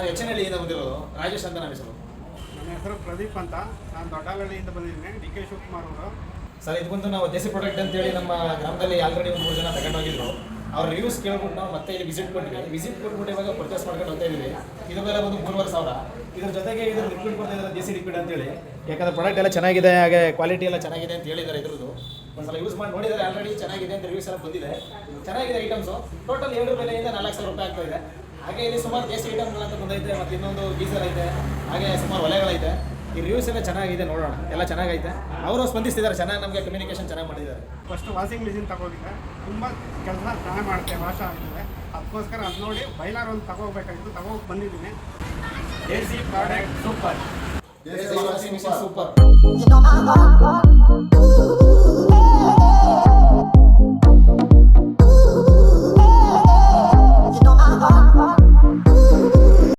ನಾನು ಹೆಚ್ಚಿನಹಳ್ಳಿಯಿಂದ ಬಂದಿರೋದು ರಾಜೇಶ್ ಅಂತ ನನ್ನ ಹೆಸರು. ನನ್ನ ಹೆಸರು ಪ್ರದೀಪ್ ಅಂತ. ನಾನು ದೊಡ್ಡಹಳ್ಳಿಯಿಂದ ಬಂದಿದ್ದೀನಿ ಡಿ ಕೆ ಶಿವಕುಮಾರ್ ಅವರು. ಸರ್ ಇದು ಬಂದು ನಾವು ದೇಸಿ ಪ್ರಾಡಕ್ಟ್ ಅಂತೇಳಿ ನಮ್ಮ ಗ್ರಾಮದಲ್ಲಿ ಆಲ್ರೆಡಿ ಒಂದು ಮೂರು ಜನ ತಗೊಂಡೋಗಿದ್ರು ಅವ್ರ ರಿವ್ಯೂಸ್ ಕೇಳ್ಬಿಟ್ಟು ನಾವು ಮತ್ತೆ ಇಲ್ಲಿ ವಿಸಿಟ್ ಕೊಟ್ಟಿದ್ದೀವಿ. ವಿಸಿಟ್ ಕೊಟ್ಬಿಟ್ಟು ಇವಾಗ ಪರ್ಚೇಸ್ ಮಾಡ್ಕೊಂಡು ಹೋಗ್ತಾ ಇದ್ದೀವಿ. ಇದ್ರ ಮೇಲೆ ಒಂದು ಮೂರುವರೆ ಸಾವಿರ. ಇದ್ರ ಜೊತೆಗೆ ಇದ್ರ ಲಿಕ್ವಿಡ್ ಕೊಡ್ತಾ ಇದ್ದಾರೆ ದೇಸಿ ಲಿಕ್ವಿಡ್ ಅಂತೇಳಿ. ಯಾಕಂದ್ರೆ ಪ್ರಾಡಕ್ಟ್ ಎಲ್ಲ ಚೆನ್ನಾಗಿದೆ ಹಾಗೆ ಕ್ವಾಲಿಟಿ ಎಲ್ಲ ಚೆನ್ನಾಗಿದೆ ಅಂತ ಹೇಳಿದ್ದಾರೆ ಇದ್ರದ್ದು. ಒಂದ್ಸಲ ಯೂಸ್ ಮಾಡಿ ನೋಡಿದರೆ ಆಲ್ರೆಡಿ ಚೆನ್ನಾಗಿದೆ ಅಂತ ರಿವ್ಯೂಸ್ ಎಲ್ಲ ಬಂದಿದೆ. ಚೆನ್ನಾಗಿದೆ ಐಟಮ್ಸು ಟೋಟಲ್ ಏಳು ಬೆಲೆಯಿಂದ ನಾಲ್ಕು ಸಾವಿರ ರೂಪಾಯಿ ಆಗ್ತಾ ಇದೆ. ಹಾಗೆ ಇಲ್ಲಿ ಸುಮಾರು ದೇಸಿ ಅಂತ ಬಂದೈತೆ ಮತ್ತು ಇನ್ನೊಂದು ಗೀಸರ್ ಐತೆ. ಹಾಗೆ ಸುಮಾರು ಒಲೆಗಳೈತೆ. ಈ ರಿವ್ಯೂಸ್ ಎಲ್ಲ ಚೆನ್ನಾಗಿದೆ ನೋಡೋಣ. ಎಲ್ಲ ಚೆನ್ನಾಗೈತೆ. ಅವರು ಸ್ಪಂದಿಸಿದ್ದಾರೆ ಚೆನ್ನಾಗಿ ನಮಗೆ ಕಮ್ಯುನಿಕೇಶನ್ ಚೆನ್ನಾಗಿ ಮಾಡಿದ್ದಾರೆ. ಫಸ್ಟ್ ವಾಷಿಂಗ್ ಮಿಷಿನ್ ತಗೋಗಿದ್ದೆ ತುಂಬ ಕೆಲಸ ಚೆನ್ನಾಗಿ ಮಾಡುತ್ತೆ ವಾಶ ಆಗ್ತದೆ. ಅದಕ್ಕೋಸ್ಕರ ಅದು ನೋಡಿ ಬೈಲಾರ್ ಒಂದು ತಗೋಬೇಕಾಗಿತ್ತು ತಗೋ ಬಂದಿದ್ದೀನಿ. A C product super washing machine super